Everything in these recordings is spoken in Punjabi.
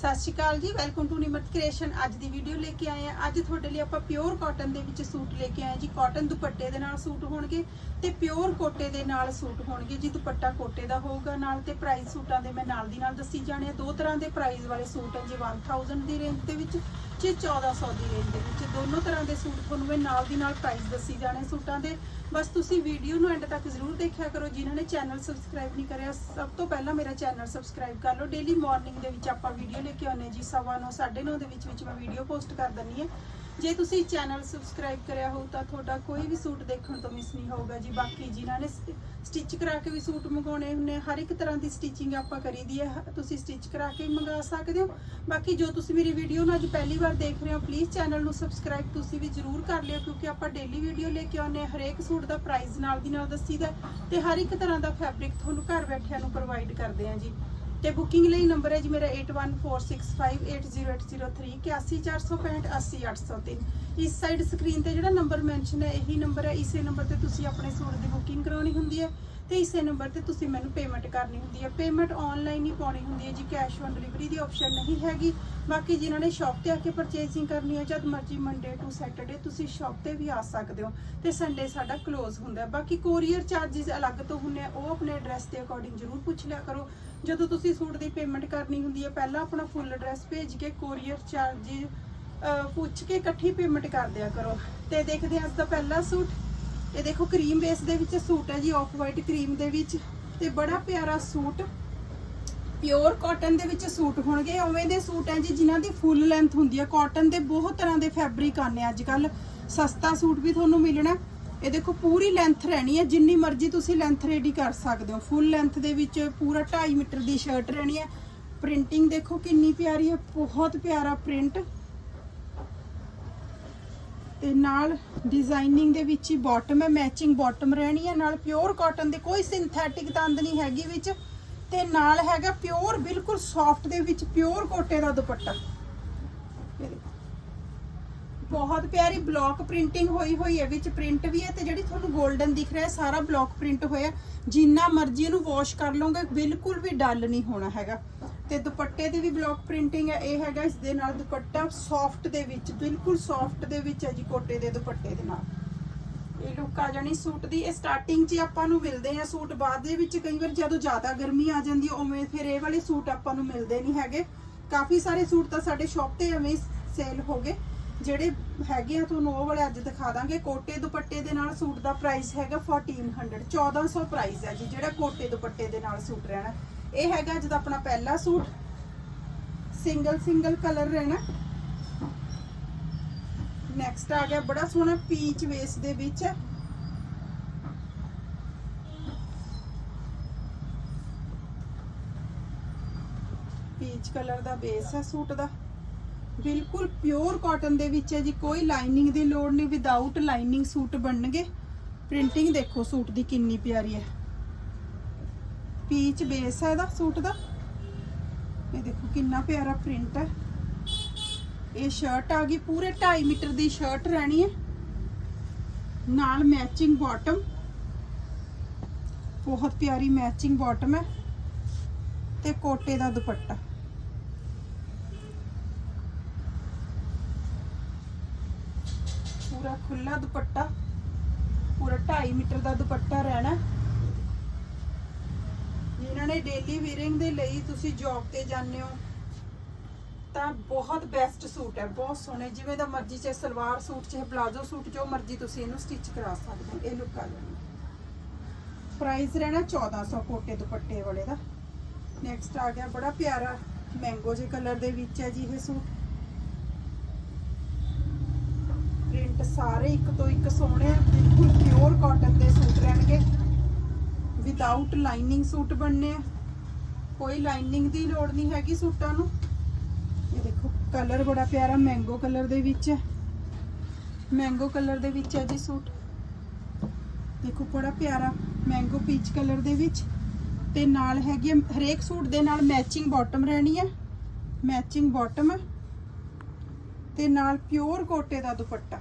ਸਤਿ ਸ਼੍ਰੀ ਅਕਾਲ ਜੀ ਵੈਲਕਮ ਟੂ ਨਿਮਰਤ ਕ੍ਰੀਏਸ਼ਨ ਅੱਜ ਦੀ ਵੀਡੀਓ ਲੈ ਕੇ ਆਏ ਆ ਅੱਜ ਤੁਹਾਡੇ ਲਈ ਆਪਾਂ ਪਿਓਰ ਕਾਟਨ ਦੇ ਵਿੱਚ ਸੂਟ ਲੈ ਕੇ ਆਏ ਜੀ। ਕਾਟਨ ਦੁਪੱਟੇ ਦੇ ਨਾਲ ਸੂਟ ਹੋਣਗੇ ਤੇ ਪਿਓਰ ਕੋਟੇ ਦੇ ਨਾਲ ਸੂਟ ਹੋਣਗੇ ਜੀ। ਦੁਪੱਟਾ ਕੋਟੇ ਦਾ ਹੋਊਗਾ ਨਾਲ ਤੇ ਪ੍ਰਾਈਸ ਸੂਟਾਂ ਦੇ ਮੈਂ ਨਾਲ ਦੀ ਨਾਲ ਦੱਸੀ ਜਾਣੇ ਆ। ਦੋ ਤਰ੍ਹਾਂ ਦੇ ਪ੍ਰਾਈਸ ਵਾਲੇ ਸੂਟ ਹੈ ਜੀ। 1000 ਦੀ ਰੇਂਜ ਦੇ ਵਿੱਚ ਜੀ 1400 ਦੀ ਰੇਂਜ ਦੇ ਵਿੱਚ। ਦੋਨੋਂ ਤਰ੍ਹਾਂ ਦੇ ਸੂਟ ਤੁਹਾਨੂੰ ਮੈਂ ਨਾਲ ਦੀ ਨਾਲ ਪ੍ਰਾਈਸ ਦੱਸੀ ਜਾਣੇ ਸੂਟਾਂ ਦੇ। ਬਸ ਤੁਸੀਂ ਵੀਡੀਓ ਨੂੰ ਐਂਡ ਤੱਕ ਜ਼ਰੂਰ ਦੇਖਿਆ ਕਰੋ। ਜਿਨ੍ਹਾਂ ਨੇ ਚੈਨਲ ਸਬਸਕ੍ਰਾਈਬ ਨਹੀਂ ਕਰਿਆ ਸਭ ਤੋਂ ਪਹਿਲਾਂ ਮੇਰਾ ਚੈਨਲ ਸਬਸਕ੍ਰਾਈਬ ਕਰ ਲਓ। ਡੇਲੀ ਮਾਰਨਿੰਗ ਦੇ ਵਿੱਚ ਆਪਾਂ ਵੀਡੀਓ ਲੈ ਕੇ ਆਉਂਦੇ ਹਾਂ ਜੀ। ਸਵਾ ਨੌ, ਸਾਢੇ 9 ਦੇ ਵਿੱਚ ਵਿੱਚ ਮੈਂ ਵੀਡੀਓ ਪੋਸਟ ਕਰ ਦਿੰਦੀ ਹਾਂ। ਜੇ ਤੁਸੀਂ ਚੈਨਲ ਸਬਸਕ੍ਰਾਈਬ ਕਰਿਆ ਹੋ ਤਾਂ ਤੁਹਾਡਾ ਕੋਈ ਵੀ ਸੂਟ ਦੇਖਣ ਤੋਂ ਮਿਸ ਨਹੀਂ ਹੋਊਗਾ ਜੀ। ਬਾਕੀ ਜਿਨ੍ਹਾਂ ਨੇ ਸਟਿਚ ਕਰਾ ਕੇ ਵੀ ਸੂਟ ਮੰਗਾਉਣੇ ਹੁੰਦੇ ਹਰ ਇੱਕ ਤਰ੍ਹਾਂ ਦੀ ਸਟਿਚਿੰਗ ਆਪਾਂ ਕਰੀਦੀ ਹੈ, ਤੁਸੀਂ ਸਟਿਚ ਕਰਾ ਕੇ ਵੀ ਮੰਗਾ ਸਕਦੇ ਹੋ। ਬਾਕੀ ਜੋ ਤੁਸੀਂ ਮੇਰੀ ਵੀਡੀਓ ਨੂੰ ਅੱਜ ਪਹਿਲੀ ਵਾਰ ਦੇਖ ਰਹੇ ਹੋ ਪਲੀਜ਼ ਚੈਨਲ ਨੂੰ ਸਬਸਕ੍ਰਾਈਬ ਤੁਸੀਂ ਵੀ ਜਰੂਰ ਕਰ ਲਿਓ, ਕਿਉਂਕਿ ਆਪਾਂ ਡੇਲੀ ਵੀਡੀਓ ਲੈ ਕੇ ਆਉਂਦੇ ਹਾਂ ਹਰੇਕ ਸੂਟ ਦਾ ਪ੍ਰਾਈਸ ਨਾਲ ਦੀ ਨਾਲ ਦੱਸੀਦਾ ਹੈ ਤੇ ਹਰ ਇੱਕ ਤਰ੍ਹਾਂ ਦਾ ਫੈਬਰਿਕ ਤੁਹਾਨੂੰ ਘਰ ਬੈਠਿਆਂ ਨੂੰ ਪ੍ਰੋਵਾਈਡ ਕਰਦੇ ਹਾਂ ਜੀ। ਤੇ ਬੁਕਿੰਗ ਲਈ ਨੰਬਰ ਹੈ ਜੀ ਮੇਰਾ 8146580803 81465 80803 ਇਸ ਸਾਈਡ ਸਕਰੀਨ ਤੇ ਜਿਹੜਾ ਨੰਬਰ ਮੈਂਸ਼ਨ ਹੈ, ਇਹੀ ਨੰਬਰ ਹੈ। ਇਸੇ ਨੰਬਰ ਤੇ ਤੁਸੀਂ ਆਪਣੇ ਸੂਟ ਦੀ ਬੁਕਿੰਗ ਕਰਾਉਣੀ ਹੁੰਦੀ ਹੈ ਤੇ ਇਸੇ ਨੰਬਰ ਤੇ ਤੁਸੀਂ ਮੈਨੂੰ ਪੇਮੈਂਟ ਕਰਨੀ ਹੁੰਦੀ ਹੈ। ਪੇਮੈਂਟ ਆਨਲਾਈਨ ਹੀ ਪਾਉਣੀ ਹੁੰਦੀ ਹੈ ਜੀ ਕੈਸ਼ ਔਨ ਡਿਲੀਵਰੀ ਦੀ ਆਪਸ਼ਨ ਨਹੀਂ ਹੈਗੀ। ਬਾਕੀ ਜਿਨ੍ਹਾਂ ਨੇ ਸ਼ਾਪ ਤੇ ਆ ਕੇ ਪਰਚੇਸਿੰਗ ਕਰਨੀ ਹੈ, ਜਦ ਮਰਜ਼ੀ ਮੰਡੇ ਟੂ ਸੈਟਰਡੇ ਤੁਸੀਂ ਸ਼ਾਪ ਤੇ ਵੀ ਆ ਸਕਦੇ ਹੋ ਤੇ ਸੰਡੇ ਸਾਡਾ ਕਲੋਜ਼ ਹੁੰਦਾ ਬਾਕੀ ਕੋਰੀਅਰ ਚਾਰजेस ਅਲੱਗ ਤੋਂ ਹੁੰਦੇ ਆ, ਉਹ ਆਪਣੇ ਐਡਰੈਸ ਦੇ ਅਕੋਰਡਿੰਗ ਜ਼ਰੂਰ ਪੁੱਛ ਲਿਆ ਕਰੋ। ਜਦੋਂ ਤੁਸੀਂ ਸੂਟ ਦੀ ਪੇਮੈਂਟ ਕਰਨੀ ਹੁੰਦੀ ਹੈ, ਪਹਿਲਾਂ ਆਪਣਾ ਫੁੱਲ ਐਡਰੈਸ ਭੇਜ ਕੇ ਕੋਰੀਅਰ ਚਾਰਜ ਪੁੱਛ ਕੇ ਇਕੱਠੀ ਪੇਮੈਂਟ ਕਰ ਦਿਆ ਕਰੋ। ਤੇ ਦੇਖਦੇ ਹਾਂ ਅੱਜ ਦਾ ਪਹਿਲਾ ਸੂਟ। ਇਹ ਦੇਖੋ ਕਰੀਮ ਬੇਸ ਦੇ ਵਿੱਚ ਸੂਟ ਹੈ ਜੀ ਆਫ ਵਾਈਟ ਕਰੀਮ ਦੇ ਵਿੱਚ। ਤੇ ਬੜਾ ਪਿਆਰਾ ਸੂਟ। ਪਿਓਰ ਕਾਟਨ ਦੇ ਵਿੱਚ ਸੂਟ ਹੋਣਗੇ। ਉਵੇਂ ਦੇ ਸੂਟ ਹੈ ਜੀ, ਜਿਨ੍ਹਾਂ ਦੀ ਫੁੱਲ ਲੈਂਥ ਹੁੰਦੀ ਹੈ। ਕਾਟਨ ਦੇ ਬਹੁਤ ਤਰ੍ਹਾਂ ਦੇ ਫੈਬਰਿਕ ਆਨੇ ਅੱਜ ਕੱਲ ਸਸਤਾ ਸੂਟ ਵੀ ਤੁਹਾਨੂੰ ਮਿਲਣਾ। ਇਹ ਦੇਖੋ ਪੂਰੀ ਲੈਂਥ ਰਹਿਣੀ ਹੈ, ਜਿੰਨੀ ਮਰਜ਼ੀ ਤੁਸੀਂ ਲੈਂਥ ਰੈਡੀ ਕਰ ਸਕਦੇ ਹੋ। ਫੁੱਲ ਲੈਂਥ ਦੇ ਵਿੱਚ ਪੂਰਾ 2.5 ਮੀਟਰ ਦੀ ਸ਼ਰਟ ਰਹਿਣੀ ਹੈ। ਪ੍ਰਿੰਟਿੰਗ ਦੇਖੋ ਕਿੰਨੀ ਪਿਆਰੀ ਹੈ, ਬਹੁਤ ਪਿਆਰਾ ਪ੍ਰਿੰਟ ਤੇ ਨਾਲ ਡਿਜ਼ਾਈਨਿੰਗ ਦੇ ਵਿੱਚ ਹੀ ਬਾਟਮ ਹੈ ਮੈਚਿੰਗ ਬਾਟਮ ਰਹਿਣੀ ਹੈ। ਨਾਲ ਪਿਓਰ ਕਾਟਨ ਦੇ ਕੋਈ ਸਿੰਥੈਟਿਕ ਤੰਦ ਨਹੀਂ ਹੈਗੀ ਵਿੱਚ। ਤੇ ਨਾਲ ਹੈਗਾ ਪਿਓਰ ਬਿਲਕੁਲ ਸੌਫਟ ਦੇ ਵਿੱਚ ਪਿਓਰ ਕੋਟੇ ਦਾ ਦੁਪੱਟਾ। ਬਹੁਤ ਪਿਆਰੀ ਬਲੌਕ ਪ੍ਰਿੰਟਿੰਗ ਹੋਈ ਹੋਈ ਹੈ, ਵਿੱਚ ਪ੍ਰਿੰਟ ਵੀ ਹੈ ਤੇ ਜਿਹੜੀ ਤੁਹਾਨੂੰ 골ਡਨ ਦਿਖ ਰਿਹਾ ਹੈ, ਸਾਰਾ ਬਲੌਕ ਪ੍ਰਿੰਟ ਹੋਇਆ ਜਿੰਨਾ ਮਰਜ਼ੀ ਇਹਨੂੰ ਵਾਸ਼ ਕਰ ਲਓਗੇ, ਬਿਲਕੁਲ ਵੀ ਡਲ ਨਹੀਂ ਹੋਣਾ ਹੈਗਾ। ਤੇ ਦੁਪੱਟੇ ਤੇ ਵੀ ਬਲੌਕ ਪ੍ਰਿੰਟਿੰਗ ਹੈ, ਇਹ ਹੈਗਾ ਇਸ ਦੇ ਨਾਲ ਦੁਪੱਟਾ ਸੌਫਟ ਦੇ ਵਿੱਚ, ਬਿਲਕੁਲ ਸੌਫਟ ਦੇ ਵਿੱਚ ਹੈ ਜੀ, ਕੋਟੇ ਦੇ ਦੁਪੱਟੇ ਦੇ ਨਾਲ। ਇਹ ਲੁੱਕ ਆ ਜਾਣੀ ਸੂਟ ਦੀ। ਇਹ ਸਟਾਰਟਿੰਗ 'ਚ ਆਪਾਂ ਨੂੰ ਮਿਲਦੇ ਆ ਸੂਟ, ਬਾਅਦ ਦੇ ਵਿੱਚ ਕਈ ਵਾਰ ਜਦੋਂ ਜ਼ਿਆਦਾ ਗਰਮੀ ਆ ਜਾਂਦੀ ਉਵੇਂ ਫਿਰ ਇਹ ਵਾਲੇ ਸੂਟ ਆਪਾਂ ਨੂੰ ਮਿਲਦੇ ਨਹੀਂ ਹੈਗੇ। ਕਾਫੀ ਸਾਰੇ ਸੂਟ ਤਾਂ ਸਾਡੇ ਸ਼ਾਪ ਤੇ ਐਵੇਂ ਸੇਲ ਹੋ ਗਏ। ਜਿਹੜੇ ਹੈਗੇ ਆ, ਤੁਹਾਨੂੰ ਉਹ ਵਾਲੇ ਅੱਜ ਦਿਖਾ ਦਾਂਗੇ। ਕੋਟੇ ਦੁਪੱਟੇ ਦੇ ਨਾਲ ਸੂਟ ਦਾ ਪ੍ਰਾਈਸ ਹੈਗਾ 1400 1400 ਪ੍ਰਾਈਸ ਹੈ ਜੀ, ਜਿਹੜਾ ਕੋਟੇ ਦੁਪੱਟੇ ਦੇ ਨਾਲ ਸੂਟ ਰਹਿਣਾ। ਇਹ ਹੈਗਾ ਅੱਜ ਦਾ ਆਪਣਾ ਪਹਿਲਾ ਸੂਟ। ਸਿੰਗਲ ਸਿੰਗਲ ਕਲਰ ਰਹਿਣਾ। ਨੈਕਸਟ ਆ ਗਿਆ, ਬੜਾ ਸੋਹਣਾ ਪੀਚ ਵੇਸ ਦੇ ਵਿੱਚ। ਪੀਚ ਕਲਰ ਦਾ ਬੇਸ ਹੈ ਸੂਟ ਦਾ। ਬਿਲਕੁਲ ਪਿਓਰ ਕਾਟਨ ਦੇ ਵਿੱਚ ਹੈ ਜੀ, ਕੋਈ ਲਾਈਨਿੰਗ ਦੀ ਲੋੜ ਨਹੀਂ ਵਿਦਆਊਟ ਲਾਈਨਿੰਗ ਸੂਟ ਬਣਨਗੇ। ਪ੍ਰਿੰਟਿੰਗ ਦੇਖੋ ਸੂਟ ਦੀ ਕਿੰਨੀ ਪਿਆਰੀ ਹੈ। ਪੀਚ ਬੇਸ ਹੈ ਇਹਦਾ, ਸੂਟ ਦਾ। ਇਹ ਦੇਖੋ ਕਿੰਨਾ ਪਿਆਰਾ ਪ੍ਰਿੰਟ ਹੈ। ਇਹ ਸ਼ਰਟ ਆ ਗਈ, ਪੂਰੇ 2.5 ਮੀਟਰ ਦੀ ਸ਼ਰਟ ਰਹਿਣੀ ਹੈ। ਨਾਲ ਮੈਚਿੰਗ ਬਾਟਮ ਬਹੁਤ ਪਿਆਰੀ ਮੈਚਿੰਗ ਬਾਟਮ ਹੈ। ਤੇ ਕੋਟੇ ਦਾ ਦੁਪੱਟਾ। ਪੂਰਾ ਖੁੱਲਾ ਦੁਪੱਟਾ, ਪੂਰਾ 2.5 ਮੀਟਰ ਦਾ ਦੁਪੱਟਾ ਰਹਿਣਾ। ਜਿਨ੍ਹਾਂ ਨੇ ਡੇਲੀ ਵੀਰਿੰਗ ਦੇ ਲਈ ਤੁਸੀਂ ਜੌਬ ਤੇ ਜਾਂਦੇ ਹੋ, ਤਾਂ ਬਹੁਤ ਬੈਸਟ ਸੂਟ ਹੈ, ਬਹੁਤ ਸੋਹਣੇ, ਜਿਵੇਂ ਦਾ ਮਰਜ਼ੀ, ਚਾਹੇ ਸਲਵਾਰ ਸੂਟ, ਚਾਹੇ ਪਲਾਜ਼ੋ ਸੂਟ, ਜੋ ਮਰਜ਼ੀ ਤੁਸੀਂ ਇਹਨੂੰ ਸਟਿਚ ਕਰਾ ਸਕਦੇ ਹੋ, ਇਹ ਲੁੱਕ ਆ ਜਾਣੀ। ਪ੍ਰਾਈਸ ਰਹਿਣਾ 1400 ਕੋਟੇ ਦੁਪੱਟੇ ਵਾਲੇ ਦਾ। ਨੈਕਸਟ ਆ ਗਿਆ ਬੜਾ ਪਿਆਰਾ ਮੈਂਗੋ ਜੇ ਕਲਰ ਦੇ ਵਿੱਚ ਹੈ ਜੀ ਇਹ ਸੂਟ। ਪ੍ਰਿੰਟ ਸਾਰੇ ਇੱਕ ਤੋਂ ਇੱਕ ਸੋਹਣੇ ਆ, ਬਿਲਕੁਲ ਪਿਓਰ ਕਾਟਨ ਦੇ ਸੂਟ ਰਹਿਣਗੇ। ਵਿਦਆਊਟ ਲਾਈਨਿੰਗ ਸੂਟ ਬਣਨੇ ਆ। ਕੋਈ ਲਾਈਨਿੰਗ ਦੀ ਲੋੜ ਨਹੀਂ ਹੈਗੀ ਸੂਟਾਂ ਨੂੰ। ਇਹ ਦੇਖੋ ਕਲਰ ਬੜਾ ਪਿਆਰਾ ਮੈਂਗੋ ਕਲਰ ਦੇ ਵਿੱਚ ਹੈ। ਮੈਂਗੋ ਕਲਰ ਦੇ ਵਿੱਚ ਹੈ ਜੀ ਸੂਟ। ਦੇਖੋ, ਬੜਾ ਪਿਆਰਾ ਮੈਂਗੋ ਪੀਚ ਕਲਰ ਦੇ ਵਿੱਚ। ਤੇ ਨਾਲ ਹੈਗੀ ਹੈ ਹਰੇਕ ਸੂਟ ਦੇ ਨਾਲ ਮੈਚਿੰਗ ਬਾਟਮ ਰਹਿਣੀ ਹੈ। ਮੈਚਿੰਗ ਬਾਟਮ ਹੈ ਤੇ ਨਾਲ ਪਿਓਰ ਕੋਟੇ ਦਾ ਦੁਪੱਟਾ।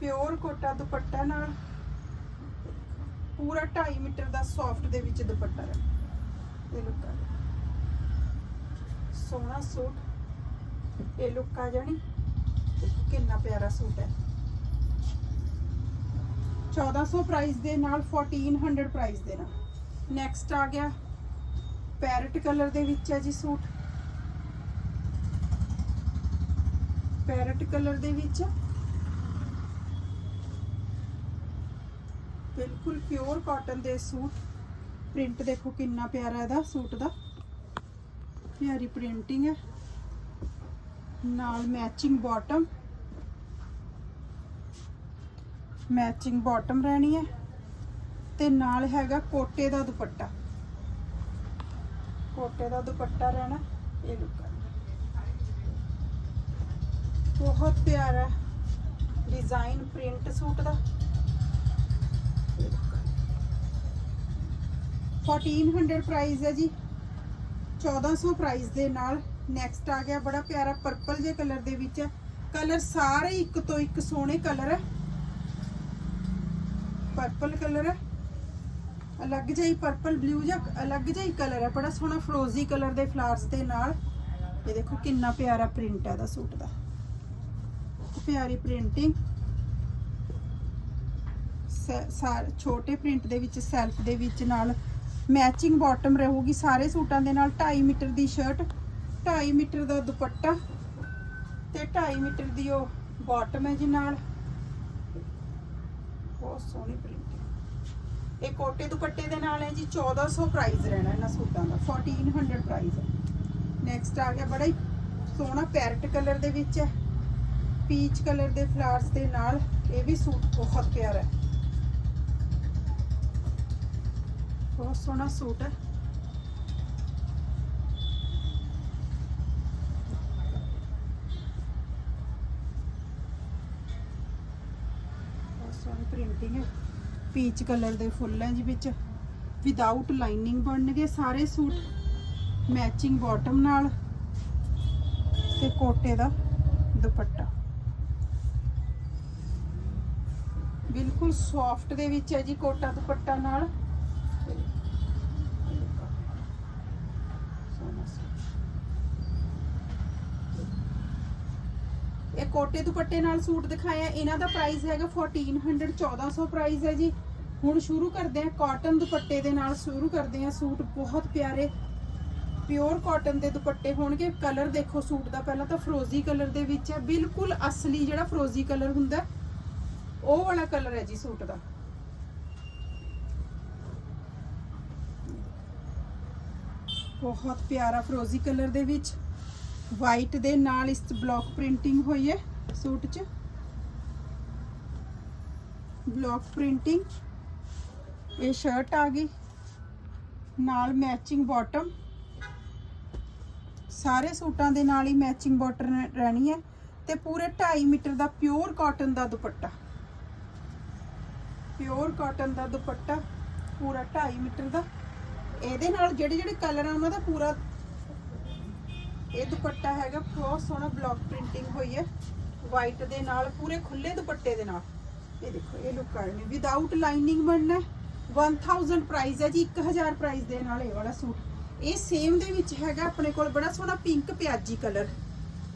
ਪਿਓਰ ਕੋਟਾ ਦੁਪੱਟਾ ਨਾਲ ਪੂਰਾ 2.5 ਮੀਟਰ ਦਾ ਸੌਫਟ ਦੇ ਵਿੱਚ ਦੁਪੱਟਾ ਹੈ ਇਹ ਲੁੱਕ ਆ ਸੋਹਣਾ ਸੂਟ। ਇਹ ਲੁੱਕ ਆ ਜਾਣੀ। ਕਿੰਨਾ ਪਿਆਰਾ ਸੂਟ ਹੈ। 1400 ਪ੍ਰਾਈਸ ਦੇ ਨਾਲ 1400 ਪ੍ਰਾਈਸ ਦੇ ਨਾਲ। ਨੈਕਸਟ ਆ ਗਿਆ। ਪੈਰਟ ਕਲਰ ਦੇ ਵਿੱਚ ਹੈ ਜੀ ਸੂਟ। ਪੈਰਟ ਕਲਰ ਦੇ ਵਿੱਚ। ਬਿਲਕੁਲ ਪਿਓਰ ਕਾਟਨ ਦੇ ਸੂਟ। ਪ੍ਰਿੰਟ ਦੇਖੋ ਕਿੰਨਾ ਪਿਆਰਾ ਇਹਦਾ ਸੂਟ ਦਾ। ਪਿਆਰੀ ਪ੍ਰਿੰਟਿੰਗ ਹੈ। ਨਾਲ ਮੈਚਿੰਗ ਬਾਟਮ ਮੈਚਿੰਗ ਬਾਟਮ ਰਹਿਣੀ ਹੈ। ਤੇ ਨਾਲ ਹੈਗਾ ਕੋਟੇ ਦਾ ਦੁਪੱਟਾ। ਕੋਟੇ ਦਾ ਦੁਪੱਟਾ ਰਹਿਣਾ, ਇਹ ਲੁੱਕ ਬਹੁਤ ਪਿਆਰਾ ਡਿਜ਼ਾਈਨ ਪ੍ਰਿੰਟ ਸੂਟ ਦਾ। 1400 ਪ੍ਰਾਈਸ ਹੈ ਜੀ। 1400 ਪ੍ਰਾਈਸ ਦੇ ਨਾਲ ਨੈਕਸਟ ਆ ਗਿਆ। ਬੜਾ ਪਿਆਰਾ ਪਰਪਲ ਜੇ ਕਲਰ ਦੇ ਵਿੱਚ ਹੈ। ਕਲਰ ਸਾਰੇ ਇੱਕ ਤੋਂ ਇੱਕ ਸੋਹਣੇ ਕਲਰ ਹੈ। ਪਰਪਲ ਕਲਰ ਹੈ। ਅਲੱਗ ਜਿਹਾ ਹੀ ਪਰਪਲ ਬਲੂ ਜਾਂ ਅਲੱਗ ਜਿਹਾ ਹੀ ਕਲਰ ਹੈ। ਬੜਾ ਸੋਹਣਾ ਫਰੋਜ਼ੀ ਕਲਰ ਦੇ ਫਲਾਰਸ ਦੇ ਨਾਲ। ਇਹ ਦੇਖੋ ਕਿੰਨਾ ਪਿਆਰਾ ਪ੍ਰਿੰਟ ਹੈ ਇਹਦਾ ਸੂਟ ਦਾ। ਪਿਆਰੀ ਪ੍ਰਿੰਟਿੰਗ ਛੋਟੇ ਪ੍ਰਿੰਟ ਦੇ ਵਿੱਚ ਸੈਲਫ ਦੇ ਵਿੱਚ ਨਾਲ ਮੈਚਿੰਗ ਬਾਟਮ ਰਹੂਗੀ। ਸਾਰੇ ਸੂਟਾਂ ਦੇ ਨਾਲ 2.5 ਮੀਟਰ ਦੀ ਸ਼ਰਟ 2.5 ਮੀਟਰ ਦਾ ਦੁਪੱਟਾ ਤੇ 2.5 ਮੀਟਰ ਦੀ ਉਹ ਬਾਟਮ ਹੈ ਜੀ ਨਾਲ। ਬਹੁਤ ਸੋਹਣੀ ਪ੍ਰਿੰਟ ਇਹ ਕੋਟੇ ਦੁਪੱਟੇ ਦੇ ਨਾਲ ਹੈ ਜੀ 1400 ਪ੍ਰਾਈਸ ਰਹਿਣਾ ਇਹਨਾਂ ਸੂਟਾਂ ਦਾ। 1400 ਪ੍ਰਾਈਸ ਹੈ। ਨੈਕਸਟ ਆ ਗਿਆ ਬੜਾ ਹੀ ਸੋਹਣਾ ਪੈਰਟ ਕਲਰ ਦੇ ਵਿੱਚ ਹੈ। ਪੀਚ ਕਲਰ ਦੇ ਫਲਾਰਸ ਦੇ ਨਾਲ ਇਹ ਵੀ ਸੂਟ ਬਹੁਤ ਪਿਆਰਾ ਹੈ। ਬਹੁਤ ਸੋਹਣਾ ਸੂਟ ਹੈ। ਬਹੁਤ ਸੋਹਣੀ ਪ੍ਰਿੰਟਿੰਗ ਹੈ। ਪੀਚ ਕਲਰ ਦੇ ਫੁੱਲ ਹੈ ਜੀ ਵਿੱਚ ਵਿਦਆਊਟ ਲਾਈਨਿੰਗ ਬਣਨਗੇ ਸਾਰੇ ਸੂਟ। ਮੈਚਿੰਗ ਬਾਟਮ ਨਾਲ ਤੇ ਕੋਟੇ ਦਾ ਦੁਪੱਟਾ। ਬਿਲਕੁਲ ਸੌਫਟ ਦੇ ਵਿੱਚ ਹੈ ਜੀ ਕੋਟਾ ਦੁਪੱਟਾ ਨਾਲ। ਇਹ ਕੋਟੇ ਦੁਪੱਟੇ ਨਾਲ ਸੂਟ ਦਿਖਾਇਆ। ਇਹਨਾਂ ਦਾ ਪ੍ਰਾਈਸ ਹੈਗਾ 1400 1400 ਪ੍ਰਾਈਸ ਹੈ ਜੀ। ਹੁਣ ਸ਼ੁਰੂ ਕਰਦੇ ਹਾਂ ਕਾਟਨ ਦੁਪੱਟੇ ਦੇ ਨਾਲ, ਸ਼ੁਰੂ ਕਰਦੇ ਹਾਂ ਸੂਟ। ਬਹੁਤ ਪਿਆਰੇ ਪਿਓਰ ਕਾਟਨ ਦੇ ਦੁਪੱਟੇ ਹੋਣਗੇ। ਕਲਰ ਦੇਖੋ ਸੂਟ ਦਾ, ਪਹਿਲਾਂ ਤਾਂ ਫਰੋਜ਼ੀ ਕਲਰ ਦੇ ਵਿੱਚ ਹੈ। ਬਿਲਕੁਲ ਅਸਲੀ ਜਿਹੜਾ ਫਰੋਜ਼ੀ ਕਲਰ ਹੁੰਦਾ ਉਹ ਵਾਲਾ ਕਲਰ ਹੈ ਜੀ ਸੂਟ ਦਾ। ਬਹੁਤ ਪਿਆਰਾ ਫਰੋਜ਼ੀ ਕਲਰ ਦੇ ਵਿੱਚ ਵਾਈਟ ਦੇ ਨਾਲ ਇਸ ਬਲੌਕ ਪ੍ਰਿੰਟਿੰਗ ਹੋਈ ਹੈ ਸੂਟ 'ਚ। ਬਲੌਕ ਪ੍ਰਿੰਟਿੰਗ ਇਹ ਸ਼ਰਟ ਆ ਗਈ। ਨਾਲ ਮੈਚਿੰਗ ਬਾਟਮ ਸਾਰੇ ਸੂਟਾਂ ਦੇ ਨਾਲ ਹੀ ਮੈਚਿੰਗ ਬਾਟਮ ਰਹਿਣੀ ਹੈ ਤੇ ਪੂਰੇ 2.5 ਮੀਟਰ ਦਾ ਪਿਓਰ ਕਾਟਨ ਦਾ ਦੁਪੱਟਾ। ਪਿਓਰ ਕਾਟਨ ਦਾ ਦੁਪੱਟਾ, ਪੂਰਾ 2.5 ਮੀਟਰ ਦਾ। ਇਹਦੇ ਨਾਲ ਜਿਹੜੇ ਜਿਹੜੇ ਕਲਰ ਆ ਉਹਨਾਂ ਦਾ ਪੂਰਾ ਇਹ ਦੁਪੱਟਾ ਹੈਗਾ ਬਹੁਤ ਸੋਹਣਾ ਬਲੌਕ ਪ੍ਰਿੰਟਿੰਗ ਹੋਈ ਹੈ। ਵਾਈਟ ਦੇ ਨਾਲ, ਪੂਰੇ ਖੁੱਲੇ ਦੁਪੱਟੇ ਦੇ ਨਾਲ। ਇਹ ਦੇਖੋ, ਇਹ ਲੁੱਕ ਕਰਨੀ ਵਿਦਆਊਟ ਲਾਈਨਿੰਗ ਬਣਨਾ 1000 ਪ੍ਰਾਈਸ ਹੈ ਜੀ 1000 ਪ੍ਰਾਈਸ ਦੇ ਨਾਲ ਇਹ ਵਾਲਾ ਸੂਟ। ਇਹ ਸੇਮ ਦੇ ਵਿੱਚ ਹੈਗਾ, ਆਪਣੇ ਕੋਲ ਬੜਾ ਸੋਹਣਾ ਪਿੰਕ ਪਿਆਜੀ ਕਲਰ।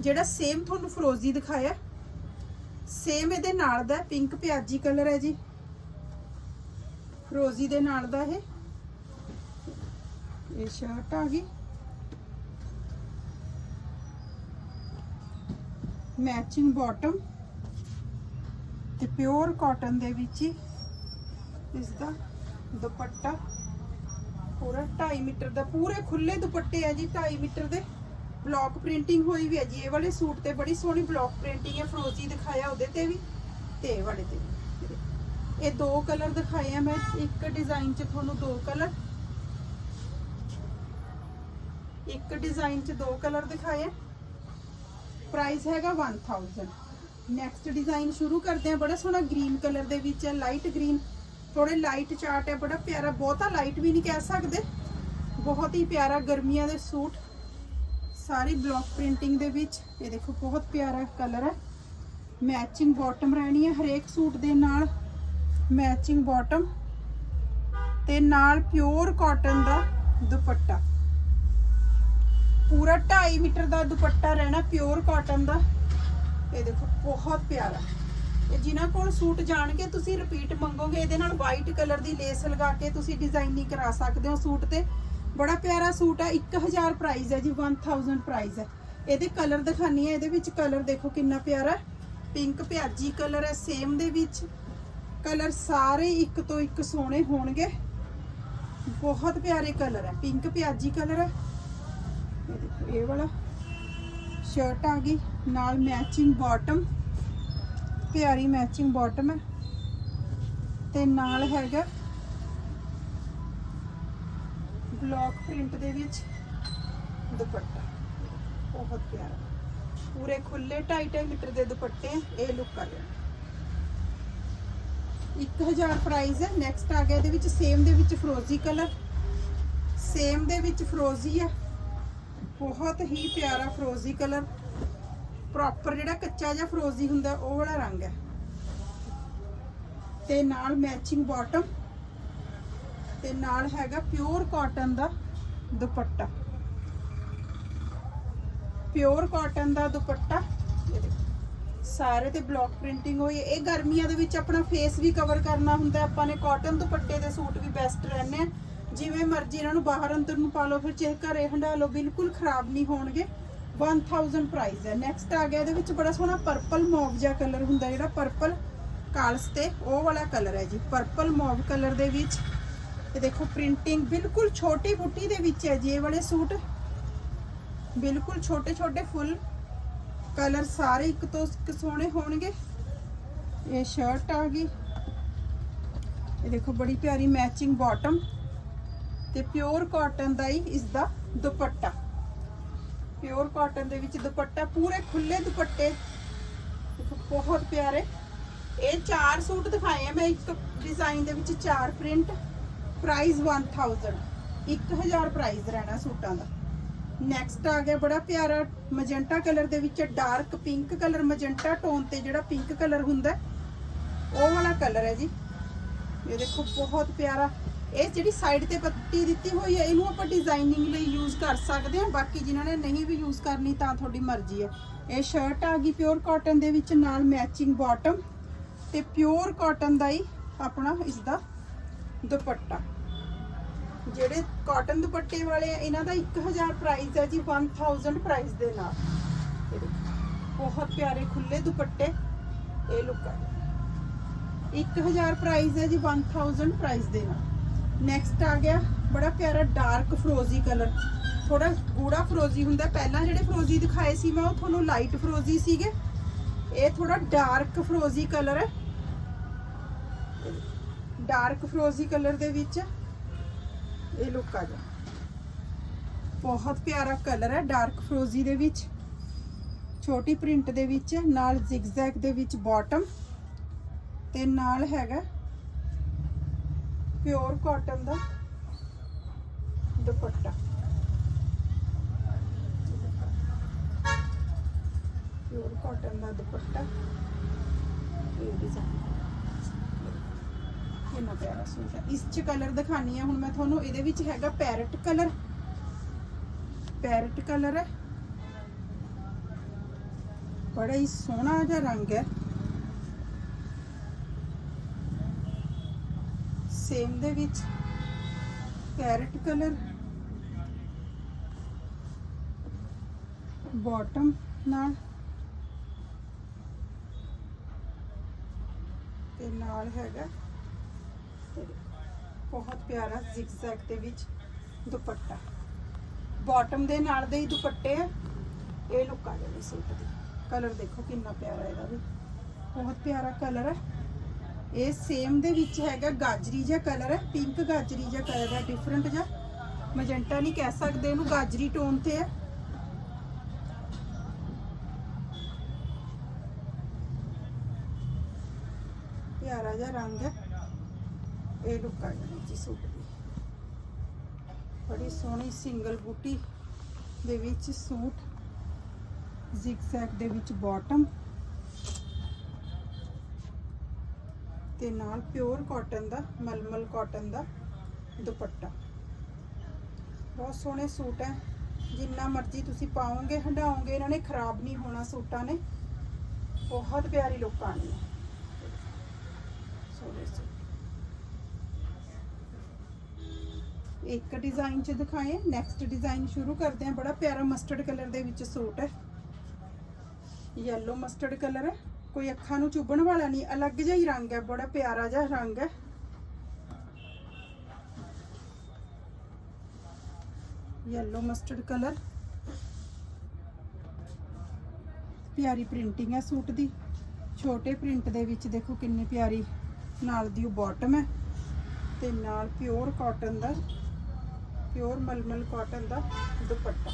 ਜਿਹੜਾ ਸੇਮ ਤੁਹਾਨੂੰ ਫਰੋਜ਼ੀ ਦਿਖਾਇਆ। ਸੇਮ ਇਹਦੇ ਨਾਲ ਦਾ ਪਿੰਕ ਪਿਆਜੀ ਕਲਰ ਹੈ ਜੀ। ਫਰੋਜ਼ੀ ਦੇ ਨਾਲ ਦਾ ਇਹ। ਇਹ ਸ਼ਰਟ ਆ ਗਈ। ਮੈਚਿੰਗ ਬਾਟਮ ਤੇ ਪਿਓਰ ਕਾਟਨ ਦੇ ਵਿੱਚ ਹੀ ਇਸ ਦਾ ਦੁਪੱਟਾ ਪੂਰਾ 2.5 ਮੀਟਰ ਦਾ, ਪੂਰੇ ਖੁੱਲੇ ਦੁਪੱਟੇ ਆ ਜੀ 2.5 ਮੀਟਰ ਦੇ। ਬਲੌਕ ਪ੍ਰਿੰਟਿੰਗ ਹੋਈ ਵੀ ਹੈ ਜੀ। ਇਹ ਵਾਲੇ ਸੂਟ ਤੇ ਬੜੀ ਸੋਹਣੀ ਬਲੌਕ ਪ੍ਰਿੰਟਿੰਗ ਹੈ ਫਰੋਜ਼ੀ ਦਿਖਾਇਆ ਉਹਦੇ ਤੇ ਵੀ, ਤੇ ਇਹ ਵਾਲੇ ਤੇ ਵੀ। ਇਹ ਦੋ ਕਲਰ ਦਿਖਾਏ ਆ ਮੈਂ, ਇੱਕ ਡਿਜ਼ਾਈਨ 'ਚ ਤੁਹਾਨੂੰ ਦੋ ਕਲਰ। ਇੱਕ ਡਿਜ਼ਾਈਨ 'ਚ ਦੋ ਕਲਰ ਦਿਖਾਏ ਆ। ਪ੍ਰਾਈਸ ਹੈਗਾ 1000 ਨੈਕਸਟ ਡਿਜ਼ਾਈਨ ਸ਼ੁਰੂ ਕਰਦੇ ਆ, ਬੜਾ ਸੋਹਣਾ ਗ੍ਰੀਨ ਕਲਰ ਦੇ ਵਿੱਚ ਹੈ ਲਾਈਟ ਗ੍ਰੀਨ ਥੋੜੇ ਲਾਈਟ ਚਾਰਟ ਹੈ ਬੜਾ ਪਿਆਰਾ, ਬਹੁਤਾ ਲਾਈਟ ਵੀ ਨਹੀਂ ਕਹਿ ਸਕਦੇ। ਬਹੁਤ ਹੀ ਪਿਆਰਾ ਗਰਮੀਆਂ ਦੇ ਸੂਟ। ਸਾਰੀ ਬਲੌਕ ਪ੍ਰਿੰਟਿੰਗ ਦੇ ਵਿੱਚ। ਇਹ ਦੇਖੋ, ਬਹੁਤ ਪਿਆਰਾ ਕਲਰ ਹੈ ਮੈਚਿੰਗ ਬਾਟਮ ਰਹਿਣੀ ਹੈ ਹਰੇਕ ਸੂਟ ਦੇ ਨਾਲ। ਮੈਚਿੰਗ ਬਾਟਮ ਤੇ ਨਾਲ ਪਿਓਰ ਕਾਟਨ ਦਾ ਦੁਪੱਟਾ। ਪੂਰਾ 2.5 ਮੀਟਰ ਦਾ ਦੁਪੱਟਾ ਰਹਿਣਾ ਪਿਓਰ ਕਾਟਨ ਦਾ। ਇਹ ਦੇਖੋ, ਬਹੁਤ ਪਿਆਰਾ। ਇਹ ਜਿਨ੍ਹਾਂ ਕੋਲ ਸੂਟ ਜਾਣਗੇ, ਤੁਸੀਂ ਰਿਪੀਟ ਮੰਗੋਗੇ, ਇਹਦੇ ਨਾਲ ਵਾਈਟ ਕਲਰ ਦੀ ਲੇਸ ਲਗਾ ਕੇ ਤੁਸੀਂ ਡਿਜ਼ਾਈਨਿੰਗ ਕਰਾ ਸਕਦੇ ਹੋ ਸੂਟ ਤੇ। ਬੜਾ ਪਿਆਰਾ ਸੂਟ ਹੈ 1000 ਪ੍ਰਾਈਸ ਹੈ ਜੀ 1000 ਪ੍ਰਾਈਸ ਹੈ। ਇਹਦੇ ਕਲਰ ਦਿਖਾਨੀ ਹੈ, ਇਹਦੇ ਵਿੱਚ ਕਲਰ ਦੇਖੋ ਕਿੰਨਾ ਪਿਆਰਾ। ਪਿੰਕ ਪਿਆਜੀ ਕਲਰ ਹੈ ਸੇਮ ਦੇ ਵਿੱਚ। ਕਲਰ ਸਾਰੇ ਇੱਕ ਤੋਂ ਇੱਕ ਸੋਹਣੇ ਹੋਣਗੇ। ਬਹੁਤ ਪਿਆਰੇ ਕਲਰ ਹੈ। ਪਿੰਕ ਪਿਆਜੀ ਕਲਰ ਹੈ। ਇਹ ਵਾਲਾ ਸ਼ਰਟ ਆ ਗਈ। ਨਾਲ ਮੈਚਿੰਗ ਬਾਟਮ ਪਿਆਰੀ ਮੈਚਿੰਗ ਬਾਟਮ ਹੈ। ਤੇ ਨਾਲ ਹੈਗਾ ਬਲੌਕ ਪ੍ਰਿੰਟ ਦੇ ਵਿੱਚ ਦੁਪੱਟਾ। ਬਹੁਤ ਪਿਆਰਾ। ਪੂਰੇ ਖੁੱਲੇ 2.5 ਮੀਟਰ ਦੇ ਦੁਪੱਟੇ ਆ, ਇਹ ਲੁੱਕ ਆ ਗਿਆ। 1000 ਪ੍ਰਾਈਸ ਹੈ। ਨੈਕਸਟ ਆ ਗਿਆ। ਇਹਦੇ ਵਿੱਚ ਸੇਮ ਦੇ ਵਿੱਚ ਫਰੋਜ਼ੀ ਕਲਰ। ਸੇਮ ਦੇ ਵਿੱਚ ਫਰੋਜ਼ੀ ਹੈ। ਬਹੁਤ ਹੀ ਪਿਆਰਾ ਫਰੋਜ਼ੀ ਕਲਰ। ਪ੍ਰੋਪਰ ਜਿਹੜਾ ਕੱਚਾ ਜਿਹਾ ਫਰੋਜ਼ੀ ਹੁੰਦਾ, ਉਹ ਵਾਲਾ ਰੰਗ ਹੈ। ਤੇ ਨਾਲ ਮੈਚਿੰਗ ਬਾਟਮ ਤੇ ਨਾਲ ਹੈਗਾ ਪਿਓਰ ਕਾਟਨ ਦਾ ਦੁਪੱਟਾ। ਪਿਓਰ ਕਾਟਨ ਦਾ ਦੁਪੱਟਾ। ਇਹ ਦੇਖੋ ਸਾਰੇ ਤੇ ਬਲੌਕ ਪ੍ਰਿੰਟਿੰਗ ਹੋਈ ਹੈ। ਇਹ ਗਰਮੀਆਂ ਦੇ ਵਿੱਚ ਆਪਣਾ ਫੇਸ ਵੀ ਕਵਰ ਕਰਨਾ ਹੁੰਦਾ ਆਪਾਂ ਨੇ ਕਾਟਨ ਦੁਪੱਟੇ ਦੇ ਸੂਟ ਵੀ ਬੈਸਟ ਰਹਿੰਦੇ ਆ। ਜਿਵੇਂ ਮਰਜ਼ੀ ਇਹਨਾਂ ਨੂੰ ਬਾਹਰ ਅੰਦਰ ਨੂੰ ਪਾ ਲਓ, ਫਿਰ ਚਾਹੇ ਘਰੇ ਹੰਡਾ ਲਓ, ਬਿਲਕੁਲ ਖਰਾਬ ਨਹੀਂ ਹੋਣਗੇ। 1000 ਪ੍ਰਾਈਸ ਹੈ। ਨੈਕਸਟ ਆ ਗਿਆ, ਇਹਦੇ ਵਿੱਚ ਬੜਾ ਸੋਹਣਾ ਪਰਪਲ ਮੌਵ ਜਿਹਾ ਕਲਰ ਹੁੰਦਾ ਜਿਹੜਾ ਪਰਪਲ ਕਾਲਸ ਤੇ, ਉਹ ਵਾਲਾ ਕਲਰ ਹੈ ਜੀ। ਪਰਪਲ ਮੌਵ ਕਲਰ ਦੇ ਵਿੱਚ ਇਹ ਦੇਖੋ ਪ੍ਰਿੰਟਿੰਗ ਬਿਲਕੁਲ ਛੋਟੀ ਫੁੱਟੀ ਦੇ ਵਿੱਚ ਹੈ ਜੀ। ਇਹ ਵਾਲੇ ਸੂਟ ਬਿਲਕੁਲ ਛੋਟੇ ਛੋਟੇ ਫੁੱਲ ਕਲਰ ਸਾਰੇ ਇੱਕ ਤੋਂ ਇੱਕ ਸੋਹਣੇ ਹੋਣਗੇ। ਇਹ ਸ਼ਰਟ ਆ ਗਈ। ਇਹ ਦੇਖੋ ਬੜੀ ਪਿਆਰੀ ਮੈਚਿੰਗ ਬਾਟਮ ਤੇ ਪਿਓਰ ਕਾਟਨ ਦਾ ਹੀ ਇਸ ਦਾ ਦੁਪੱਟਾ। ਪਿਓਰ ਕਾਟਨ ਦੇ ਵਿੱਚ ਦੁਪੱਟਾ, ਪੂਰੇ ਖੁੱਲੇ ਦੁਪੱਟੇ। ਦੇਖੋ, ਬਹੁਤ ਪਿਆਰੇ। ਇਹ ਚਾਰ ਸੂਟ ਦਿਖਾਏ ਆ। ਮੈਂ ਇੱਕ ਡਿਜ਼ਾਈਨ ਦੇ ਵਿੱਚ ਚਾਰ ਪ੍ਰਿੰਟ ਪ੍ਰਾਈਸ 1000 1000 ਪ੍ਰਾਈਸ ਰਹਿਣਾ ਸੂਟਾਂ ਦਾ। ਨੈਕਸਟ ਆ ਗਿਆ ਬੜਾ ਪਿਆਰਾ ਮਜੈਂਟਾ ਕਲਰ ਦੇ ਵਿੱਚ dark pink colour magenta tone ਤੇ ਜਿਹੜਾ ਪਿੰਕ ਕਲਰ ਹੁੰਦਾ ਉਹ ਵਾਲਾ ਕਲਰ ਹੈ ਜੀ। ਇਹ ਦੇਖੋ ਬਹੁਤ ਪਿਆਰਾ। ਇਹ ਜਿਹੜੀ ਸਾਈਡ ਤੇ ਪੱਟੀ ਦਿੱਤੀ ਹੋਈ ਹੈ, ਇਹਨੂੰ ਆਪਾਂ ਡਿਜ਼ਾਈਨਿੰਗ ਲਈ ਯੂਜ਼ ਕਰ ਸਕਦੇ ਹਾਂ। ਬਾਕੀ ਜਿਨ੍ਹਾਂ ਨੇ ਨਹੀਂ ਵੀ ਯੂਜ਼ ਕਰਨੀ ਤਾਂ ਤੁਹਾਡੀ ਮਰਜ਼ੀ ਹੈ। ਇਹ ਸ਼ਰਟ ਆ ਗਈ ਪਿਓਰ ਕਾਟਨ ਦੇ ਵਿੱਚ, ਨਾਲ ਮੈਚਿੰਗ ਬਾਟਮ ਤੇ ਪਿਓਰ ਕਾਟਨ ਦਾ ਹੀ ਆਪਣਾ ਇਸ ਦਾ ਦੁਪੱਟਾ। ਜਿਹੜੇ ਕਾਟਨ ਦੁਪੱਟੇ ਵਾਲੇ ਆ, ਇਹਨਾਂ ਦਾ 1000 ਪ੍ਰਾਈਸ ਹੈ ਜੀ 1000 ਪ੍ਰਾਈਸ ਦੇ ਨਾਲ। ਬਹੁਤ ਪਿਆਰੇ ਖੁੱਲੇ ਦੁਪੱਟੇ, ਇਹ ਲੁੱਕ ਆ। 1000 ਪ੍ਰਾਈਸ ਹੈ ਜੀ 1000 ਪ੍ਰਾਈਸ ਦੇ ਨਾਲ। ਨੈਕਸਟ ਆ ਗਿਆ, ਬੜਾ ਪਿਆਰਾ ਡਾਰਕ ਫਰੋਜ਼ੀ ਕਲਰ ਥੋੜਾ ਗੂੜਾ ਫਰੋਜ਼ੀ ਹੁੰਦਾ। ਪਹਿਲਾਂ ਜਿਹੜੇ ਫਰੋਜ਼ੀ ਦਿਖਾਏ ਸੀ, ਮੈਂ ਉਹ ਤੁਹਾਨੂੰ ਲਾਈਟ ਫਰੋਜ਼ੀ ਸੀਗੇ। ਇਹ ਥੋੜਾ ਡਾਰਕ ਫਰੋਜ਼ੀ ਕਲਰ ਹੈ। ਡਾਰਕ ਫਰੋਜ਼ੀ ਕਲਰ ਦੇ ਵਿੱਚ ਇਹ ਲੁੱਕ ਆ ਗਿਆ ਬਹੁਤ ਪਿਆਰਾ ਕਲਰ ਹੈ ਡਾਰਕ ਫਰੋਜ਼ੀ ਦੇ ਵਿੱਚ, ਛੋਟੀ ਪ੍ਰਿੰਟ ਦੇ ਵਿੱਚ, ਨਾਲ ਜ਼ਿਗਜ਼ੈਗ ਦੇ ਵਿੱਚ ਬਾਟਮ ਤੇ ਨਾਲ ਹੈਗਾ ਪਿਓਰ ਕਾਟਨ ਦਾ ਦੁਪੱਟਾ। ਪਿਓਰ ਕਾਟਨ ਦਾ ਦੁਪੱਟਾ। ਇਹ ਡਿਜ਼ਾਈਨ ਕਿੰਨਾ ਪਿਆਰਾ ਸੂਟ ਹੈ ਇਸ ਚ ਕਲਰ ਦਿਖਾਣੀ ਆ। ਹੁਣ ਮੈਂ ਤੁਹਾਨੂੰ ਇਹਦੇ ਵਿੱਚ ਹੈਗਾ ਪੈਰਟ ਕਲਰ ਪੈਰਟ ਕਲਰ ਹੈ। ਬੜਾ ਹੀ ਸੋਹਣਾ ਜਿਹਾ ਰੰਗ ਹੈ। ਸੇਮ ਦੇ ਵਿੱਚ ਪੈਰਟ ਕਲਰ ਬਾਟਮ ਨਾਲ। ਤੇ ਨਾਲ ਹੈਗਾ ਤੇ ਬਹੁਤ ਪਿਆਰਾ ਜ਼ਿਗਜ਼ੈਗ ਦੇ ਵਿੱਚ ਦੁਪੱਟਾ। ਬਾਟਮ ਦੇ ਨਾਲ ਦੇ ਹੀ ਦੁਪੱਟੇ ਆ। ਇਹ ਲੁੱਕ ਆ ਜਾਂਦੀ ਸੂਟ ਦੀ। ਕਲਰ ਦੇਖੋ ਕਿੰਨਾ ਪਿਆਰਾ ਇਹਦਾ ਵੀ। ਬਹੁਤ ਪਿਆਰਾ ਕਲਰ ਹੈ ਇਹ ਸੇਮ ਦੇ ਵਿੱਚ ਹੈਗਾ ਗਾਜਰੀ ਜਿਹਾ ਕਲਰ ਹੈ ਪਿੰਕ ਗਾਜਰੀ ਜਿਹਾ ਕਲਰ ਹੈ ਡਿਫਰੈਂਟ ਜਿਹਾ। ਮਜੈਂਟਾ ਨਹੀਂ ਕਹਿ ਸਕਦੇ ਇਹਨੂੰ। ਗਾਜਰੀ ਟੋਨ ਤੇ ਹੈ ਪਿਆਰਾ ਜਿਹਾ ਰੰਗ ਹੈ ਇਹ ਲੁੱਕ ਆ ਜਾਂਦੀ ਜੀ ਸੂਟ ਦੀ ਬੜੀ ਸੋਹਣੀ ਸਿੰਗਲ ਬੂਟੀ ਦੇ ਵਿੱਚ ਸੂਟ ਜ਼ਿਗਜ਼ੈਗ ਦੇ ਵਿੱਚ ਬਾਟਮ ਤੇ ਨਾਲ ਪਿਓਰ ਕਾਟਨ ਦਾ, ਮਲਮਲ ਕਾਟਨ ਦਾ ਦੁਪੱਟਾ। ਬਹੁਤ ਸੋਹਣੇ ਸੂਟ ਹੈ। ਜਿੰਨਾ ਮਰਜ਼ੀ ਤੁਸੀਂ ਪਾਓਗੇ ਹੰਡਾਓਗੇ ਇਹਨਾਂ ਨੇ ਖਰਾਬ ਨਹੀਂ ਹੋਣਾ ਸੂਟਾਂ ਨੇ। ਬਹੁਤ ਪਿਆਰੀ ਲੁੱਕ ਆਣੀ ਹੈ ਸੋਹਣੇ ਸੂਟ। ਇੱਕ ਡਿਜ਼ਾਈਨ ਚ ਦਿਖਾਏ ਨੈਕਸਟ ਡਿਜ਼ਾਈਨ ਸ਼ੁਰੂ ਕਰਦੇ ਹਾਂ। ਬੜਾ ਪਿਆਰਾ ਮਸਟਰਡ ਕਲਰ ਦੇ ਵਿੱਚ ਸੂਟ ਹੈ। ਯੈਲੋ ਮਸਟਰਡ ਕਲਰ ਹੈ। ਕੋਈ ਅੱਖਾਂ ਨੂੰ ਚੁੱਭਣ ਵਾਲਾ ਨਹੀਂ, ਅਲੱਗ ਜਿਹਾ ਹੀ ਰੰਗ ਹੈ। ਬੜਾ ਪਿਆਰਾ ਜਿਹਾ ਰੰਗ ਹੈ। ਯੈਲੋ ਮਸਟਰਡ ਕਲਰ ਪਿਆਰੀ ਪ੍ਰਿੰਟਿੰਗ ਹੈ ਸੂਟ ਦੀ। ਛੋਟੇ ਪ੍ਰਿੰਟ ਦੇ ਵਿੱਚ ਦੇਖੋ ਕਿੰਨੀ ਪਿਆਰੀ, ਨਾਲ ਦੀ ਉਹ ਬਾਟਮ ਹੈ। ਤੇ ਨਾਲ ਪਿਓਰ ਕਾਟਨ ਦਾ ਪਿਓਰ ਮਲਮਲ ਕਾਟਨ ਦਾ ਦੁਪੱਟਾ।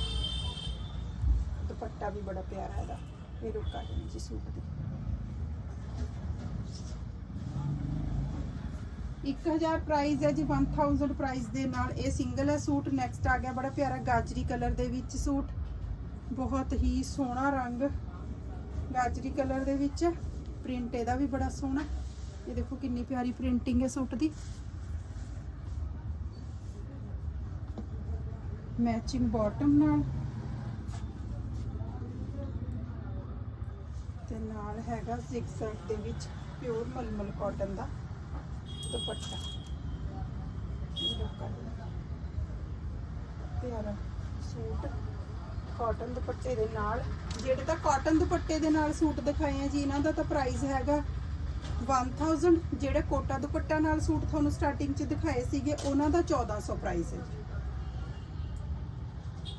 ਦੁਪੱਟਾ ਵੀ ਬੜਾ ਪਿਆਰਾ ਇਹਦਾ। ਇਹ ਰੁੱਕ ਆ ਜਾਂਦੀ ਜੀ ਸੂਟ ਦੀ। 1000 ਪ੍ਰਾਈਸ ਹੈ ਜੀ 1000 ਪ੍ਰਾਈਸ ਦੇ ਨਾਲ ਇਹ ਸਿੰਗਲ ਹੈ ਸੂਟ। ਨੈਕਸਟ ਆ ਗਿਆ ਬੜਾ ਪਿਆਰਾ ਗਾਜਰੀ ਕਲਰ ਦੇ ਵਿੱਚ ਸੂਟ। ਬਹੁਤ ਹੀ ਸੋਹਣਾ ਰੰਗ ਗਾਜਰੀ ਕਲਰ ਦੇ ਵਿੱਚ। ਪ੍ਰਿੰਟ ਇਹਦਾ ਵੀ ਬੜਾ ਸੋਹਣਾ। ਇਹ ਦੇਖੋ ਕਿੰਨੀ ਪਿਆਰੀ ਪ੍ਰਿੰਟਿੰਗ ਹੈ ਸੂਟ ਦੀ। ਮੈਚਿੰਗ ਬਾਟਮ ਨਾਲ। ਤੇ ਨਾਲ ਹੈਗਾ ਜ਼ਿਗਜ਼ੈਗ ਦੇ ਵਿੱਚ ਪਿਓਰ ਮਲਮਲ ਕਾਟਨ ਦਾ ਦੁਪੱਟਾ। ਪਿਆਰਾ ਸੂਟ ਕਾਟਨ ਦੁਪੱਟੇ ਦੇ ਨਾਲ। ਜਿਹੜੇ ਤਾਂ ਕਾਟਨ ਦੁਪੱਟੇ ਦੇ ਨਾਲ ਸੂਟ ਦਿਖਾਏ ਆ ਜੀ, ਇਹਨਾਂ ਦਾ ਤਾਂ ਪ੍ਰਾਈਸ ਹੈਗਾ 1000 ਜਿਹੜੇ ਕੋਟਾ ਦੁਪੱਟਾ ਨਾਲ ਸੂਟ ਤੁਹਾਨੂੰ ਸਟਾਰਟਿੰਗ 'ਚ ਦਿਖਾਏ ਸੀਗੇ, ਉਹਨਾਂ ਦਾ 1400 ਪ੍ਰਾਈਸ ਹੈ ਜੀ।